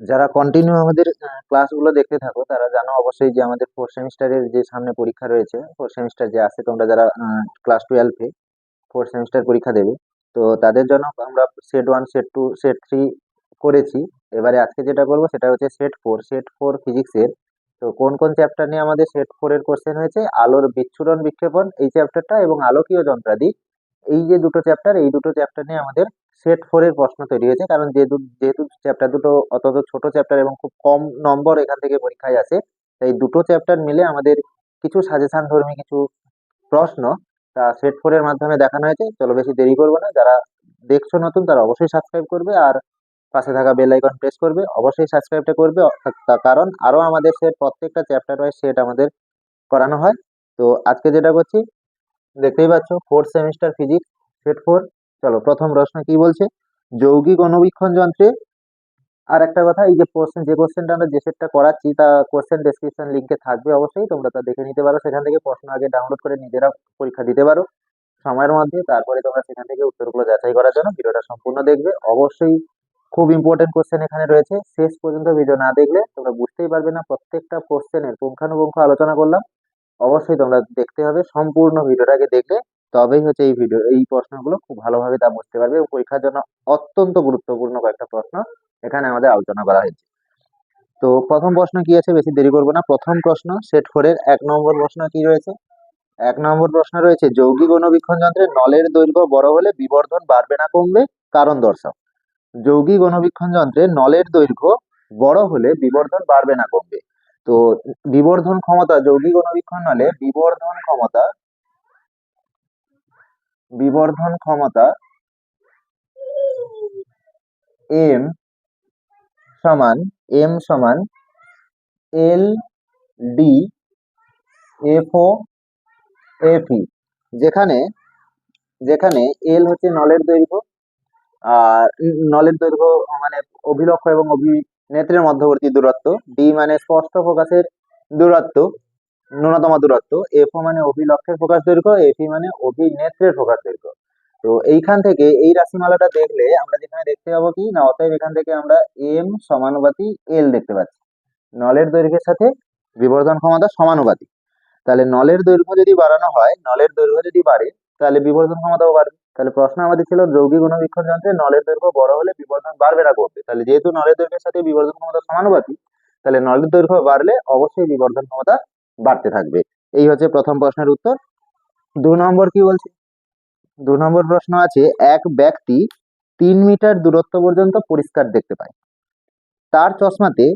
যারা কন্টিনিউ আমাদের ক্লাসগুলো দেখতে থাকো, তারা জানো অবশ্যই যে আমাদের ফোর্থ সেমিস্টারের যে সামনে পরীক্ষা রয়েছে ফোর্থ সেমিস্টার যে আছে, তোমরা যারা ক্লাস টুয়েলভে ফোর্থ সেমিস্টার পরীক্ষা দেবে, তো তাদের জন্য আমরা set one set two set three করেছি। এবারে আজকে যেটা করব, সেটা হচ্ছে সেট ফোর সেট ফোর ফিজিক্সের তো কোন কোন চ্যাপ্টার নিয়ে আমাদের সেট ফোর এর কোশ্চেন হয়েছে? আলোর বিচ্ছুরণ, বিক্ষেপণ, এই চ্যাপ্টারটা এবং আলোকীয় যন্ত্রাদি। এই যে দুটো চ্যাপ্টার এই দুটো চ্যাপ্টার নিয়ে আমাদের সেট ফোরের প্রশ্ন তৈরি হয়েছে। কারণ যেহেতু যেহেতু চ্যাপ্টার দুটো অত্যন্ত ছোট চ্যাপ্টার এবং খুব কম নম্বর এখান থেকে পরীক্ষায় আসে, তাই দুটো চ্যাপ্টার মিলে আমাদের কিছু সাজেশন ধর্মী কিছু প্রশ্ন, তা সেট ফোরের মাধ্যমে দেখানো হয়েছে। চলো বেশি দেরি করব না। যারা দেখছ নতুন, তারা অবশ্যই সাবস্ক্রাইব করবে আর পাশে থাকা বেল আইকন প্রেস করবে। অবশ্যই সাবস্ক্রাইবটা করবে কারণ আরও আমাদের সেট প্রত্যেকটা চ্যাপ্টার ওয়াইজ সেট আমাদের করানো হয়। তো আজকে যেটা করছি, দেখতেই পাচ্ছ fourth semester physics set four চলো, প্রথম প্রশ্ন কি বলছে? যৌগিক অনুবীক্ষণ যন্ত্রে আর একটা কথা, এই যে কোশ্চেন যে কোশ্চেনটা আমরা যে সেটটা করাচ্ছি, তা কোশ্চেন ডেসক্রিপশন লিঙ্কে থাকবে অবশ্যই, তোমরা তা দেখে নিতে পারো, সেখান থেকে প্রশ্ন আগে ডাউনলোড করে নিজেরা পরীক্ষা দিতে পারো সময়ের মধ্যে, তারপরে তোমরা সেখান থেকে উত্তরগুলো যাচাই করার জন্য ভিডিওটা সম্পূর্ণ দেখবে। অবশ্যই খুব ইম্পর্টেন্ট কোশ্চেন এখানে রয়েছে, শেষ পর্যন্ত ভিডিও না দেখলে তোমরা বুঝতেই পারবে না, প্রত্যেকটা কোশ্চেনের পুঙ্খানুপুঙ্খ আলোচনা করলাম। অবশ্যই তোমরা দেখতে হবে, সম্পূর্ণ ভিডিওটাকে দেখলে তবেই হচ্ছে এই ভিডিও এই প্রশ্নগুলো খুব ভালোভাবে তা বুঝতে পারবে এবং পরীক্ষার জন্য অত্যন্ত গুরুত্বপূর্ণ কয়েকটা প্রশ্ন এখানে আমাদের আলোচনা করা হয়েছে। তো প্রথম প্রশ্ন কি আছে? বেশি দেরি করব না। প্রথম প্রশ্ন সেট ফোরের এক নম্বর প্রশ্ন কি রয়েছে? এক নম্বর প্রশ্ন রয়েছে, যৌগিক অনুবীক্ষণ যন্ত্রে নলের দৈর্ঘ্য বড় হলে বিবর্ধন বাড়বে না কমবে? কারণ দর্শাও যৌগিক অনুবীক্ষণ যন্ত্রে নলের দৈর্ঘ্য বড় হলে বিবর্ধন বাড়বে না কমবে? তো বিবর্ধন ক্ষমতা, যৌগিক অনুবীক্ষণ নলে বিবর্ধন ক্ষমতা বিবর্ধন ক্ষমতা এম সমান এম সমান L D F O F যেখানে যেখানে এল হচ্ছে নলের দৈর্ঘ্য আর নলের দৈর্ঘ্য মানে অভিলক্ষ এবং অভিনেত্রের মধ্যবর্তী দূরত্ব। ডি মানে স্পষ্ট ফোকাসের দূরত্ব। ন্যূনতম দূরত্ব এফ মানে অভিলক্ষের ফোকাস দৈর্ঘ্য এফ মানে অভিনেত্রের ফোকাস দৈর্ঘ্য। তো এইখান থেকে এই রাশিমালাটা দেখলে আমরা যেখানে দেখতে পাবো কি, না, অতএব এখান থেকে আমরা এম সমানুপাতি এল দেখতে পাচ্ছি। নলের দৈর্ঘ্যের সাথে বিবর্ধন ক্ষমতা সমানুপাতি। তাহলে নলের দৈর্ঘ্য যদি বাড়ানো হয়, নলের দৈর্ঘ্য যদি বাড়ে, তাহলে বিবর্ধন ক্ষমতাও বাড়বে। তাহলে প্রশ্ন আমাদের ছিল যৌগিক অনুবীক্ষণ যন্ত্রে নলের দৈর্ঘ্য বড় হলে বিবর্ধন বাড়বে না কমবে তাহলে যেহেতু নলের দৈর্ঘ্যের সাথে বিবর্ধন ক্ষমতা সমানুপাতি, তাহলে নলের দৈর্ঘ্য বাড়লে অবশ্যই বিবর্ধন ক্ষমতা বাড়তে থাকবে। এই হচ্ছে প্রথম প্রশ্নের উত্তর। দু নম্বর কি বলছে? দু নম্বর প্রশ্ন আছে, এক ব্যক্তি তিন মিটার দূরত্ব পর্যন্ত পরিষ্কার দেখতে পায়। তার চশমাতে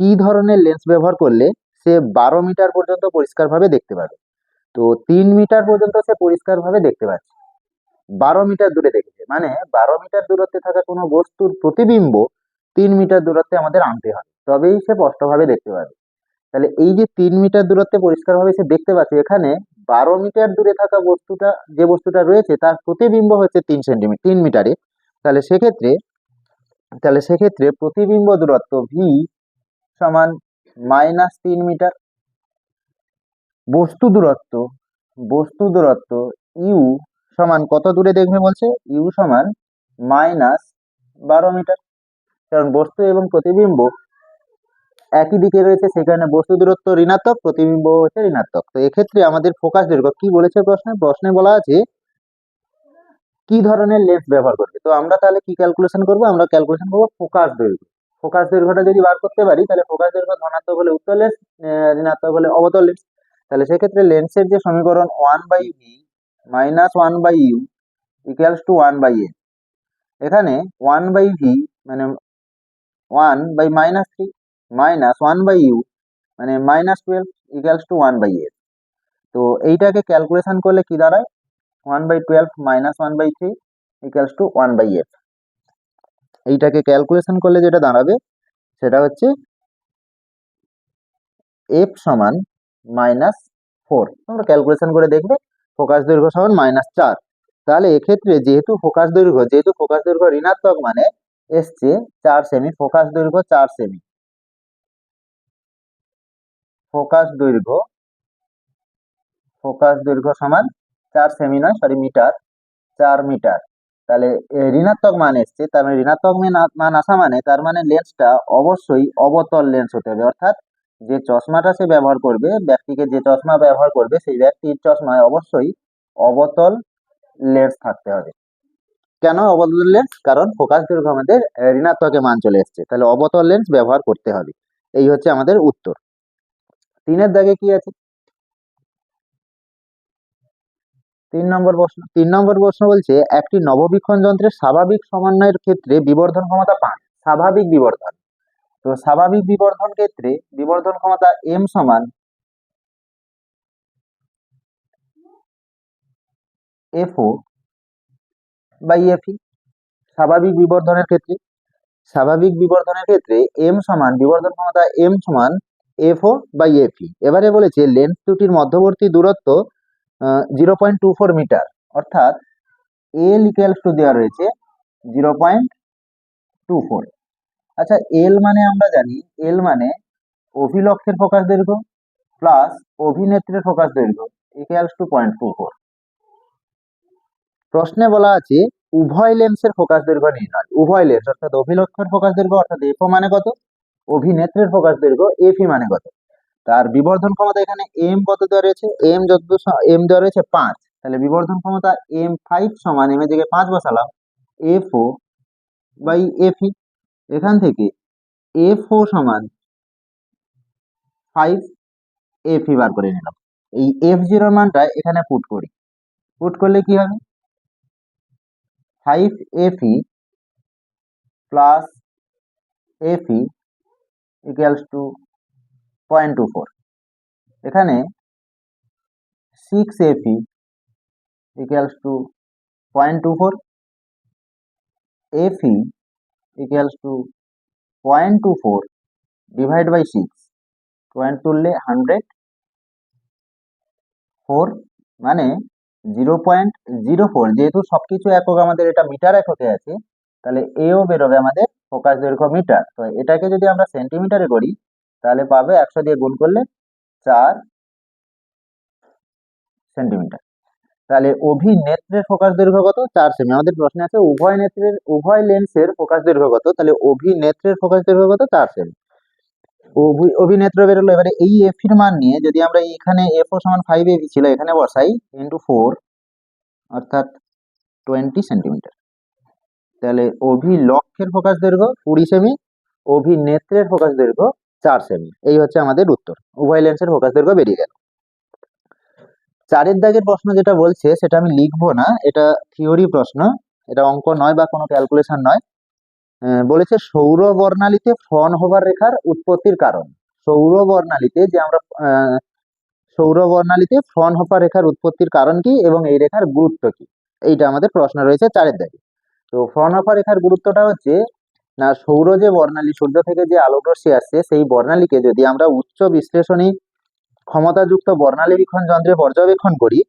কি ধরনের লেন্স ব্যবহার করলে সে বারো মিটার পর্যন্ত পরিষ্কারভাবে দেখতে পাবে? তো তিন মিটার পর্যন্ত সে পরিষ্কারভাবে দেখতে পাচ্ছে। বারো মিটার দূরে দেখেছে। মানে বারো মিটার দূরত্বে থাকা কোনো বস্তুর প্রতিবিম্ব তিন মিটার দূরত্বে আমাদের আনতে হবে। তবেই সে স্পষ্টভাবে দেখতে পাবে তাহলে এই যে তিন মিটার দূরত্বে পরিষ্কারভাবে সে দেখতে পাচ্ছে, এখানে বারো মিটার দূরে থাকা বস্তুটা, যে বস্তুটা রয়েছে তার প্রতিবিম্ব হচ্ছে তিন সেন্টিমিটার তিন মিটারে। তাহলে সেক্ষেত্রে তাহলে সেক্ষেত্রে প্রতিবিম্ব দূরত্ব ভি সমান মাইনাস তিন মিটার। বস্তু দূরত্ব বস্তু দূরত্ব ইউ সমান কত দূরে দেখবে বলছে? ইউ সমান মাইনাস বারো মিটার। কারণ বস্তু এবং প্রতিবিম্ব একই দিকে রয়েছে সেখানে বস্তু দূরত্ব ঋণাত্মক, প্রতিবিম্ব হচ্ছে ঋণাত্মক। তো এক্ষেত্রে আমাদের ফোকাস দৈর্ঘ্য কি বলেছে প্রশ্নে? প্রশ্নে বলা আছে কি ধরনের লেন্স ব্যবহার করবে? তো আমরা তাহলে কি ক্যালকুলেশন করব? আমরা ক্যালকুলেশন করব ফোকাস দৈর্ঘ্য। ফোকাস দৈর্ঘ্যটা যদি বার করতে পারি, তাহলে ফোকাস দৈর্ঘ্য ধনাত্মক হলে উত্তর লেন্স ঋণাত্মক হলে অবতল লেন্স তাহলে সেক্ষেত্রে লেন্সের যে সমীকরণ one by V minus one by U equals to one by A এখানে ওয়ান বাই ভি মানে one by minus three minus one by U মানে minus twelve equals to one by A তো এইটাকে ক্যালকুলেশন করলে কি দাঁড়ায়? One by twelve minus one by three equals to one by F এইটাকে calculation করলে যেটা দাঁড়াবে, সেটা হচ্ছে এফ সমান মাইনাস ফোর তোমরা ক্যালকুলেশন করে দেখবে, ফোকাস দৈর্ঘ্য সমান মাইনাস চার। তাহলে এক্ষেত্রে যেহেতু ফোকাস দৈর্ঘ্য, যেহেতু ফোকাস দৈর্ঘ্য ঋণাত্মক মানে এসছে, চার সেমি ফোকাস দৈর্ঘ্য চার সেমি ফোকাস দৈর্ঘ্য ফোকাস দৈর্ঘ্য সমান চার সেমি নয় সরি মিটার, চার মিটার। তাহলে ঋণাত্মক মান এসছে, তার মানে ঋণাত্মক মান আসা মানে তার মানে লেন্সটা অবশ্যই অবতল লেন্স হতে হবে। অর্থাৎ, যে চশমাটা সে ব্যবহার করবে, ব্যক্তিকে যে চশমা ব্যবহার করবে, সেই ব্যক্তির চশমায় অবশ্যই অবতল লেন্স থাকতে হবে। কেন অবতল লেন্স কারণ ফোকাস দৈর্ঘ্য আমাদের ঋণাত্মকে মান চলে এসছে। তাহলে অবতল লেন্স ব্যবহার করতে হবে। এই হচ্ছে আমাদের উত্তর। তিনের দাগে কি আছে? তিন নম্বর প্রশ্ন, তিন নম্বর প্রশ্ন বলছে, একটি নববীক্ষণ যন্ত্রের স্বাভাবিক সমন্বয়ের ক্ষেত্রে বিবর্ধন ক্ষমতা পাঁচ স্বাভাবিক বিবর্ধন। তো স্বাভাবিক বিবর্ধন ক্ষেত্রে বিবর্ধন ক্ষমতা এম সমান এফও বাই এফই স্বাভাবিক বিবর্ধনের ক্ষেত্রে, স্বাভাবিক বিবর্ধনের ক্ষেত্রে এম সমান, বিবর্ধন ক্ষমতা এম সমান এফও বাই এফই এবারে বলেছে লেন্স দুটির মধ্যবর্তী দূরত্ব zero point two four metre অর্থাৎ এল ইকুয়ালস টু দেওয়া রয়েছে জিরো পয়েন্ট টু ফোর আচ্ছা এল মানে আমরা জানি এল মানে অভিলক্ষের ফোকাস দৈর্ঘ্য প্লাস অভিনেত্রের ফোকাস দৈর্ঘ্য equals to point two four প্রশ্নে বলা আছে, উভয় লেন্সের ফোকাস দৈর্ঘ্য নির্ণয়। উভয় লেন্স অর্থাৎ অভিলক্ষের ফোকাস দৈর্ঘ্য, অর্থাৎ এফও মানে কত? অভিনেত্রের ফোকাস দৈর্ঘ্য এফই মানে কত তার বিবর্ধন ক্ষমতা এখানে এম কত দেওয়া রয়েছে? এম যত এম দেওয়া রয়েছে পাঁচ। তাহলে বিবর্ধন ক্ষমতা এম ফাইভ সমান এম এর জায়গায় পাঁচ বসালাম। এফ ও বাই এফই এখান থেকে এফ ও সমান ফাইভ এফই বার করে নিলাম। এই এফ জিরোর মানটা এখানে পুট করি। পুট করলে কি হবে? Five এফি plus FE equals to point two four এখানে six FE equals to point two four FE equals to point two four divide by six point তুললে হান্ড্রেড ফোর মানে জিরো পয়েন্ট জিরো ফোর যেহেতু সবকিছু একক আমাদের, এটা metre এককে আছে, তাহলে এও বেরোবে আমাদের ফোকাস দৈর্ঘ্য মিটার। তো এটাকে যদি আমরা সেন্টিমিটারে করি, তাহলে পাবে একশো দিয়ে গুণ করলে চার সেন্টিমিটার তাহলে অভিনেত্রের ফোকাস দৈর্ঘ্য কত? চার সেমি। আমাদের প্রশ্নে আছে উভয় নেত্রের, উভয় লেন্সের ফোকাস দৈর্ঘ্য কত? তাহলে অভিনেত্রের ফোকাস দৈর্ঘ্য কত? চার সেমি। অভি- অভিনেত্র বেরোলো। এবারে এই এফ এর মান নিয়ে যদি আমরা এখানে এফ ও সমান ফাইভ এফ ছিল, এখানে বসাই ইন্টু ফোর অর্থাৎ টোয়েন্টি সেন্টিমিটার তাহলে অভি অভিলক্ষের ফোকাস দৈর্ঘ্য কুড়ি সেমি, অভিনেত্রের ফোকাস দৈর্ঘ্য চার সেমি। এই হচ্ছে আমাদের উত্তর। উভয় লেন্সের ফোকাস দৈর্ঘ্য বেরিয়ে গেল। চারের দাগের প্রশ্ন যেটা বলছে, সেটা আমি লিখব না, এটা থিওরি প্রশ্ন, এটা অঙ্ক নয় বা কোনো ক্যালকুলেশন নয়। বলেছে সৌর বর্ণালীতে ফ্রন হোভার রেখার উৎপত্তির কারণ। সৌর বর্ণালীতে যে আমরা সৌর বর্ণালীতে ফ্রন হোভার রেখার উৎপত্তির কারণ কি এবং এই রেখার গুরুত্ব কি? এইটা আমাদের প্রশ্ন রয়েছে চারের দাগে। তো হোভার রেখার গুরুত্বটা হচ্ছে, না সৌর যে বর্ণালী, সূর্য থেকে যে আলোক রশ্মি আসছে, সেই বর্ণালীকে যদি আমরা উচ্চ বিশ্লেষণী ক্ষমতাযুক্ত বর্ণালীবীক্ষণ যন্ত্রে পর্যবেক্ষণ করি,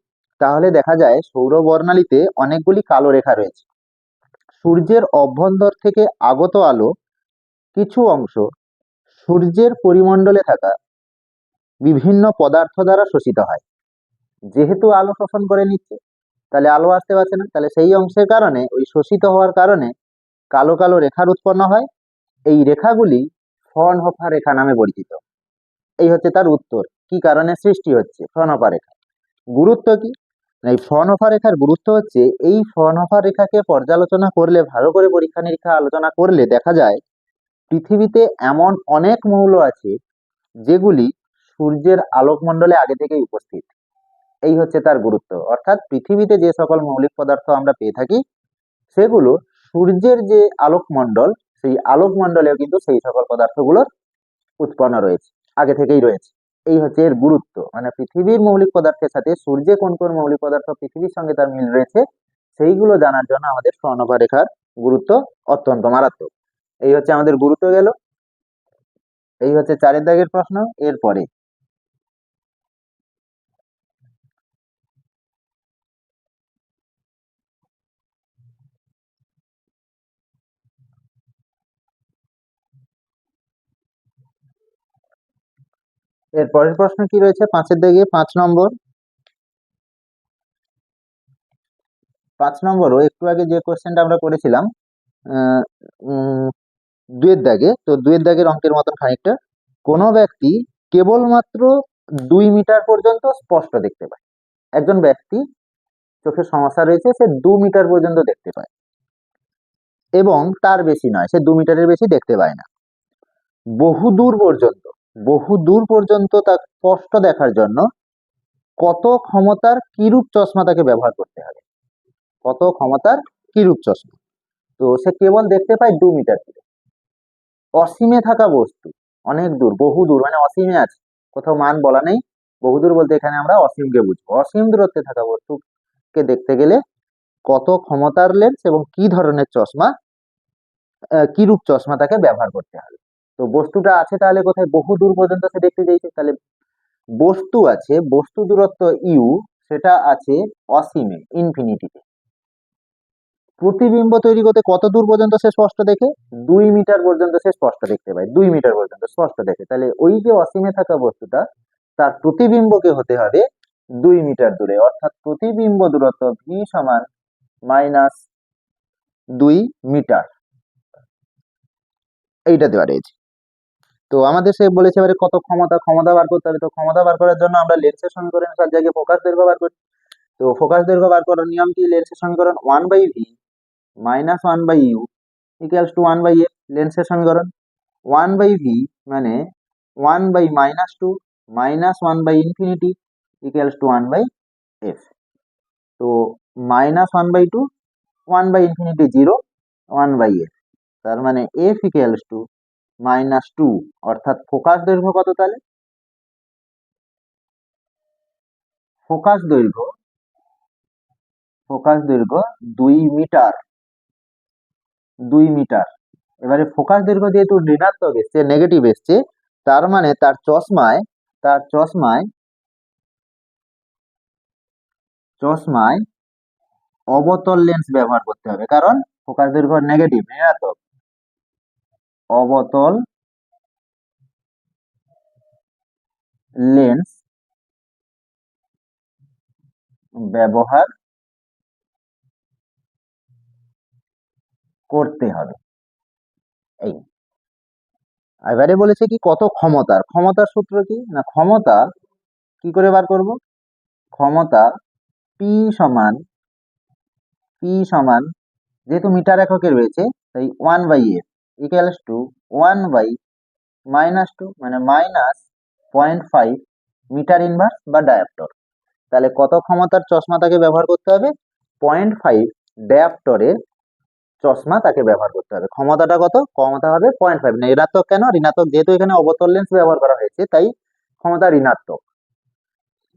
তাহলে দেখা যায় সৌর বর্ণালীতে অনেকগুলি কালো রেখা রয়েছে। সূর্যের অভ্যন্তর থেকে আগত আলো কিছু অংশ সূর্যের পরিমণ্ডলে থাকা বিভিন্ন পদার্থ দ্বারা শোষিত হয়। যেহেতু আলো শোষণ করে নিচ্ছে তাহলে আলো আসতে পারছে না। তাহলে সেই অংশের কারণে, ওই শোষিত হওয়ার কারণে কালো কালো রেখার উৎপন্ন হয়। এই রেখাগুলি ফ্রনহোফার রেখা নামে পরিচিত। এই হচ্ছে তার উত্তর। কি কারণে সৃষ্টি হচ্ছে? ফ্রনহোফা রেখা। গুরুত্ব কি? এই ফ্রনহোফা রেখার গুরুত্ব হচ্ছে, এই ফ্রনহোফা রেখাকে পর্যালোচনা করলে, ভালো করে পরীক্ষা নিরীক্ষা আলোচনা করলে দেখা যায়, পৃথিবীতে এমন অনেক মৌল আছে, যেগুলি সূর্যের আলোকমণ্ডলে আগে থেকেই উপস্থিত। এই হচ্ছে তার গুরুত্ব। অর্থাৎ পৃথিবীতে যে সকল মৌলিক পদার্থ আমরা পেয়ে থাকি, সেগুলো সূর্যের যে আলোকমণ্ডল, সেই আলোকমণ্ডলেও কিন্তু সেই সকল পদার্থগুলোর উৎপন্ন রয়েছে, আগে থেকেই রয়েছে। এই হচ্ছে এর গুরুত্ব। মানে পৃথিবীর মৌলিক পদার্থের সাথে সূর্যে কোন কোন মৌলিক পদার্থ পৃথিবীর সঙ্গে তার মিল রয়েছে, সেইগুলো জানার জন্য আমাদের স্বর্ণভা রেখার গুরুত্ব অত্যন্ত মারাত্মক। এই হচ্ছে আমাদের গুরুত্ব গেল। এই হচ্ছে চারের দাগের প্রশ্ন। এরপরে এর পরের প্রশ্ন কি রয়েছে? পাঁচের দিকে পাঁচ নম্বর। পাঁচ নম্বরও একটু আগে যে কোশ্চেনটা আমরা করেছিলাম দুয়ের দাগে, তো দুয়ের দাগের অঙ্কের মতন খানিকটা, কোনো ব্যক্তি কেবলমাত্র দুই মিটার পর্যন্ত স্পষ্ট দেখতে পায়। একজন ব্যক্তি চোখের সমস্যা রয়েছে, সে দু মিটার পর্যন্ত দেখতে পায়। এবং তার বেশি নয়, সে দু মিটারের বেশি দেখতে পায় না। বহু দূর পর্যন্ত বহু দূর পর্যন্ত তার স্পষ্ট দেখার জন্য কত ক্ষমতার কিরূপ চশমা তাকে ব্যবহার করতে হবে? কত ক্ষমতার কিরূপ চশমা? তো সে কেবল দেখতে পায় দু মিটার দূরে। অসীমে থাকা বস্তু, অনেক দূর, বহু দূর মানে অসীমে আছে। কোথাও মান বলা নেই। বহু দূর বলতে এখানে আমরা অসীমকে বুঝব। অসীম দূরত্বে থাকা বস্তুকে দেখতে গেলে কত ক্ষমতার লেন্স এবং কি ধরনের চশমা কিরূপ চশমা তাকে ব্যবহার করতে হবে? তো বস্তুটা আছে তাহলে কোথায়? বহু দূর পর্যন্ত সে দেখতে চাইছে। তাহলে বস্তু আছে, বস্তু দূরত্ব ইউ, সেটা আছে অসীমে, ইনফিনিটিতে। প্রতিবিম্ব তৈরি করতে কত দূর পর্যন্ত সে স্পষ্ট দেখে? দুই মিটার পর্যন্ত সে স্পষ্ট দেখতে পায়। দুই মিটার পর্যন্ত স্পষ্ট দেখে। তাহলে ওই যে অসীমে থাকা বস্তুটা, তার প্রতিবিম্বকে হতে হবে দুই মিটার দূরে। অর্থাৎ প্রতিবিম্ব দূরত্ব ভি সমান মাইনাস দুই মিটার। এইটা দেওয়া রয়েছে। তো আমাদের সে বলেছে এবারে কত ক্ষমতা ক্ষমতা বার করতে হবে তো ক্ষমতা বার করার জন্য আমরা লেন্সের সমীকরণ তার জায়গায় ফোকাস দৈর্ঘ্য বার করি তো ফোকাস দৈর্ঘ্য বার করার নিয়ম কি লেন্সের সমীকরণ one by V minus one by U equals to one by F লেন্সের সমীকরণ ওয়ান বাই ভি মানে one by minus two minus one by infinity equals to one by F তো minus one by two one by infinity zero one by F তার মানে F equals to minus two অর্থাৎ focus দৈর্ঘ্য কত তাহলে? Focus দৈর্ঘ্য focus দৈর্ঘ্য দুই মিটার দুই মিটার। এবারে ফোকাস দৈর্ঘ্য যেহেতু ঋণাত্মক এসছে নেগেটিভ এসছে, তার মানে তার চশমায় তার চশমায় চশমায় অবতল লেন্স ব্যবহার করতে হবে। কারণ ফোকাস দৈর্ঘ্য নেগেটিভ ঋণাত্মক। অবতল লেন্স ব্যবহার করতে হবে। এই। এবারে বলেছে কি, কত ক্ষমতার? ক্ষমতার সূত্র কি? না, ক্ষমতা কি করে বার করব? ক্ষমতা পি সমান পি সমান, যেহেতু মিটার এককের রয়েছে, তাই one by F equals to one by minus two মানে minus point five metre inverse বা ডায়াপ্টর তাহলে কত ক্ষমতার চশমা তাকে ব্যবহার করতে হবে? পয়েন্ট ফাইভ ডায়াপ্টরের চশমা তাকে ব্যবহার করতে হবে। ক্ষমতাটা কত? ক্ষমতা হবে পয়েন্ট ফাইভ না ঋণাত্মক কেন? ঋণাত্মক যেহেতু এখানে অবতল লেন্স ব্যবহার করা হয়েছে, তাই ক্ষমতা ঋণাত্মক।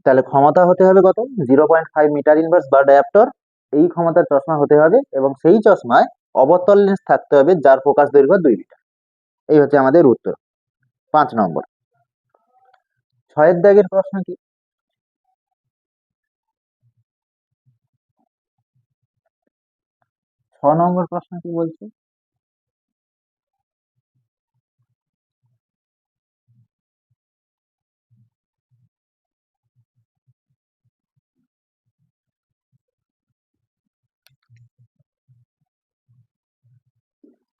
তাহলে ক্ষমতা হতে হবে কত? Zero point five metre inverse বা ডায়াপ্টর এই ক্ষমতার চশমা হতে হবে এবং সেই চশমায় অবতল লেন্স থাকতে হবে যার ফোকাস দৈর্ঘ্য দুই মিটার। এই হচ্ছে আমাদের উত্তর, পাঁচ নম্বর। ছয়ের দাগের প্রশ্ন কি? ছ নম্বর প্রশ্ন কি বলছে?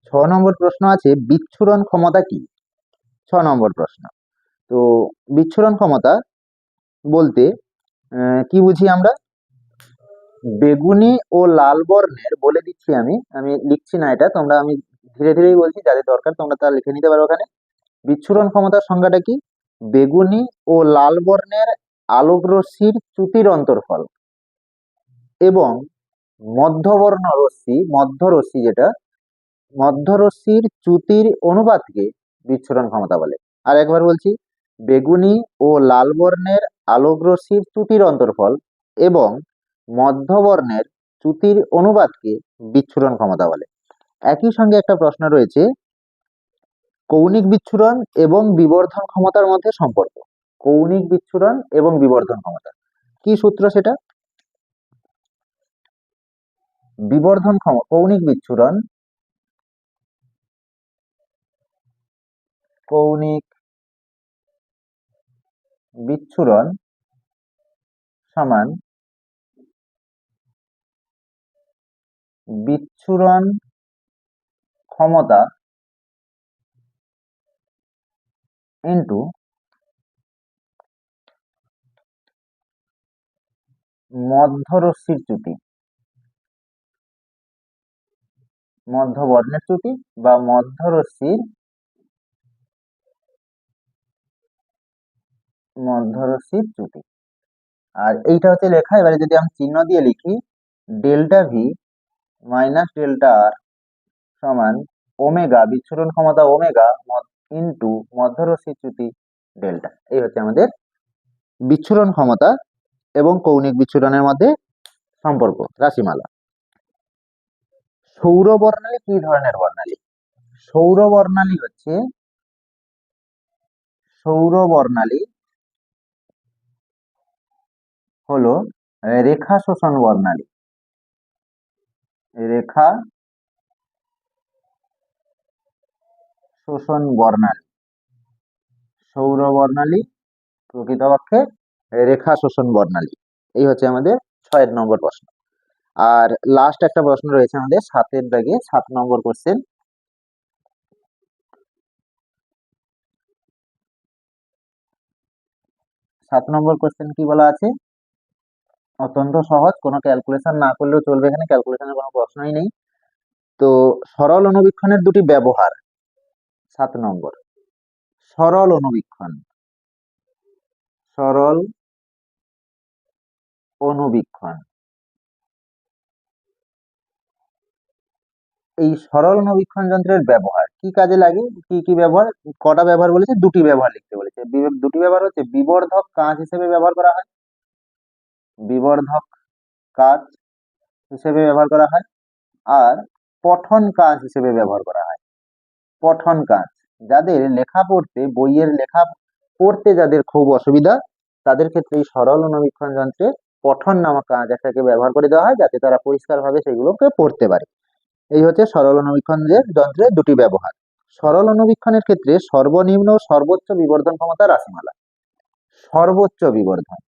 ছ নম্বর প্রশ্ন আছে, বিচ্ছুরণ ক্ষমতা কি? ছ নম্বর প্রশ্ন। তো বিচ্ছুরণ ক্ষমতা বলতে কি বুঝি আমরা? বেগুনি ও লাল বর্ণের বলে দিচ্ছি আমি আমি লিখছি না এটা, তোমরা আমি ধীরে ধীরেই বলছি, যাদের দরকার তোমরা তা লিখে নিতে পারো ওখানে। বিচ্ছুরণ ক্ষমতার সংজ্ঞাটা কি? বেগুনি ও লাল বর্ণের আলোক রশ্মির চ্যুতির অন্তর্ফল এবং মধ্যবর্ণ রশ্মি মধ্য রশ্মি যেটা মধ্য রশ্মির চ্যুতির অনুপাতকে বিচ্ছুরণ ক্ষমতা বলে। আর একবার বলছি, বেগুনি ও লাল বর্ণের আলোক রশ্মির চ্যুতির অন্তর্ফল এবং মধ্যবর্ণের চ্যুতির অনুপাতকে বিচ্ছুরণ ক্ষমতা বলে। একই সঙ্গে একটা প্রশ্ন রয়েছে, কৌণিক বিচ্ছুরণ এবং বিবর্ধন ক্ষমতার মধ্যে সম্পর্ক। কৌণিক বিচ্ছুরণ এবং বিবর্ধন ক্ষমতা। কি সূত্র সেটা? বিবর্ধন ক্ষম, কৌণিক বিচ্ছুরণ কৌণিক বিচ্ছুরণ সমান বিচ্ছুরণ ক্ষমতা ইন্টু মধ্যরশ্মির চ্যুতি। মধ্যবর্ণের চ্যুতি বা মধ্যরশ্মির মধ্যরশ্মির চ্যুতি আর এইটা হচ্ছে লেখা, এবারে যদি আমি চিহ্ন দিয়ে লিখি, delta V minus delta R সমান ওমেগা, বিচ্ছুরণ ক্ষমতা ওমেগা ইন্টু মধ্যরশ্মির চ্যুতি ডেল্টা। এই হচ্ছে আমাদের বিচ্ছুরণ ক্ষমতা এবং কৌণিক বিচ্ছুরণের মধ্যে সম্পর্ক, রাশিমালা। সৌর বর্ণালী কি ধরনের বর্ণালী? সৌর বর্ণালী হচ্ছে সৌর বর্ণালী হলো রেখা শোষণ বর্ণালী। রেখা শোষণ বর্ণালী। সৌর বর্ণালী প্রকৃতপক্ষে রেখা শোষণ বর্ণালী। এই হচ্ছে আমাদের ছয়ের নম্বর প্রশ্ন। আর লাস্ট একটা প্রশ্ন রয়েছে আমাদের সাতের দাগে, সাত নম্বর কোশ্চেন সাত নম্বর কোশ্চেন কি বলা আছে? অত্যন্ত সহজ, কোনো ক্যালকুলেশন না করলেও চলবে এখানে ক্যালকুলেশনের কোনো প্রশ্নই নেই। তো সরল অনুবীক্ষণের দুটি ব্যবহার, সাত নম্বর। সরল অনুবীক্ষণ সরল অনুবীক্ষণ এই সরল অনুবীক্ষণ যন্ত্রের ব্যবহার, কি কাজে লাগে? কি কি ব্যবহার? কটা ব্যবহার বলেছে? দুটি ব্যবহার লিখতে বলেছে। দুটি ব্যবহার হচ্ছে বিবর্ধক কাঁচ হিসেবে ব্যবহার করা হয়। বিবর্ধক কাজ হিসেবে ব্যবহার করা হয় আর পঠন কাজ হিসেবে ব্যবহার করা হয়। পঠন কাজ, যাদের লেখা পড়তে, বইয়ের লেখা পড়তে যাদের খুব অসুবিধা, তাদের ক্ষেত্রে এই সরল অনুবীক্ষণ যন্ত্রে পঠন নামক কাজ একটাকে ব্যবহার করে দেওয়া হয় যাতে তারা পরিষ্কারভাবে সেগুলোকে পড়তে পারে। এই হচ্ছে সরল অনুবীক্ষণের যন্ত্রের দুটি ব্যবহার। সরল অনুবীক্ষণের ক্ষেত্রে সর্বনিম্ন সর্বোচ্চ বিবর্ধন ক্ষমতা রাশিমালা। সর্বোচ্চ বিবর্ধন।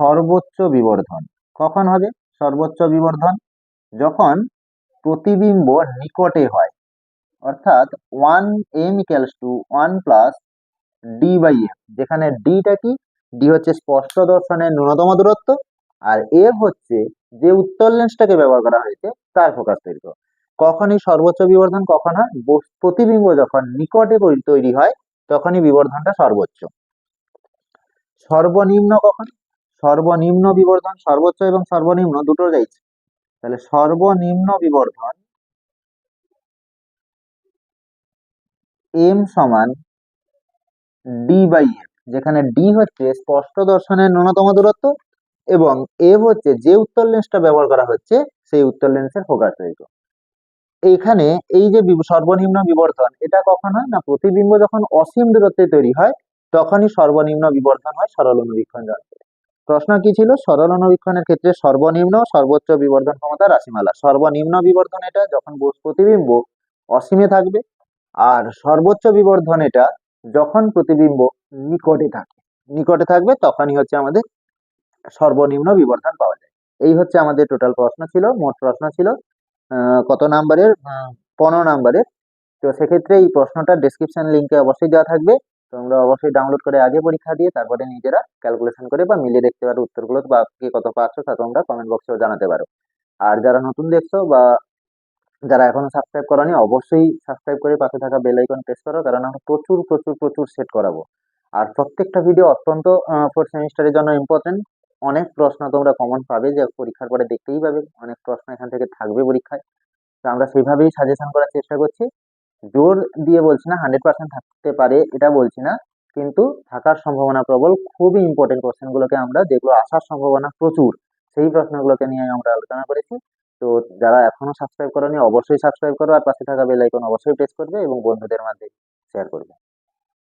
সর্বোচ্চ বিবর্ধন। কখন হবে? সর্বোচ্চ বিবর্ধন যখন প্রতিবিম্ব নিকটে হয়। অর্থাৎ one M equals to one plus D by M যেখানে ডিটা কি? ডি হচ্ছে স্পষ্ট দর্শনের ন্যূনতম দূরত্ব আর এফ হচ্ছে যে উত্তর লেন্সটাকে ব্যবহার করা হয়েছে তার ফোকাস দৈর্ঘ্য। কখনই সর্বোচ্চ বিবর্ধন কখন হয়? প্রতিবিম্ব যখন নিকটে তৈরি হয়, তখনই বিবর্ধনটা সর্বোচ্চ। সর্বনিম্ন কখন? সর্বনিম্ন বিবর্ধন, সর্বোচ্চ এবং সর্বনিম্ন দুটো যাইছে তাহলে সর্বনিম্ন বিবর্ধন এম সমান ডি বাই যেখানে ডি হচ্ছে স্পষ্ট দর্শনের ন্যূনতম দূরত্ব এবং এফ হচ্ছে যে উত্তর লেন্সটা ব্যবহার করা হচ্ছে, সেই উত্তর লেন্সের ফোকাস দৈর্ঘ্য। এইখানে এই যে সর্বনিম্ন বিবর্ধন, এটা কখন হয়? না, প্রতিবিম্ব যখন অসীম দূরত্বে তৈরি হয়, তখনই সর্বনিম্ন বিবর্ধন হয় সরল অনুবীক্ষণ যন্ত্রে। প্রশ্ন কি ছিল? সরল অনুবীক্ষণের ক্ষেত্রে সর্বনিম্ন সর্বোচ্চ বিবর্ধন ক্ষমতা রাশিমালা। সর্বনিম্ন বিবর্ধন এটা যখন প্রতিবিম্ব অসীমে থাকবে, আর সর্বোচ্চ বিবর্ধন এটা যখন প্রতিবিম্ব নিকটে থাকে। নিকটে থাকবে তখনই হচ্ছে আমাদের সর্বনিম্ন বিবর্ধন পাওয়া যায়। এই হচ্ছে আমাদের টোটাল প্রশ্ন ছিল, মোট প্রশ্ন ছিল কত নাম্বারের? পনেরো নাম্বারের। তো সেক্ষেত্রে এই প্রশ্নটা ডিসক্রিপশন লিঙ্কে অবশ্যই দেওয়া থাকবে। তোমরা অবশ্যই ডাউনলোড করে আগে পরীক্ষা দিয়ে তারপরে নিজেরা ক্যালকুলেশন করে বা মিলিয়ে দেখতে পারো উত্তরগুলো বা কে কত পাচ্ছ তা তোমরা কমেন্ট বক্সেও জানাতে পারো। আর যারা নতুন দেখছ বা যারা এখনও সাবস্ক্রাইব করনি, অবশ্যই সাবস্ক্রাইব করে পাশে থাকা বেল আইকন প্রেস করো, কারণ আমরা প্রচুর প্রচুর প্রচুর সেট করাবো। আর প্রত্যেকটা ভিডিও অত্যন্ত ফোর্থ সেমিস্টারের জন্য ইম্পর্টেন্ট অনেক প্রশ্ন তোমরা কমন পাবে, যে পরীক্ষার পরে দেখতেই পাবে। অনেক প্রশ্ন এখান থেকে থাকবে পরীক্ষায়। তো আমরা সেইভাবেই সাজেশন করার চেষ্টা করছি। জোর দিয়ে বলছি না হান্ড্রেড পার্সেন্ট থাকতে পারে এটা বলছি না, কিন্তু থাকার সম্ভাবনা প্রবল, খুবই ইম্পর্টেন্ট কোশ্চেনগুলোকে আমরা যেগুলো আসার সম্ভাবনা প্রচুর, সেই প্রশ্নগুলোকে নিয়ে আমরা আলোচনা করেছি। তো যারা এখনও সাবস্ক্রাইব করনি, অবশ্যই সাবস্ক্রাইব করো, আর পাশে থাকা বেল আইকন অবশ্যই প্রেস করবে এবং বন্ধুদের মাঝে শেয়ার করবে।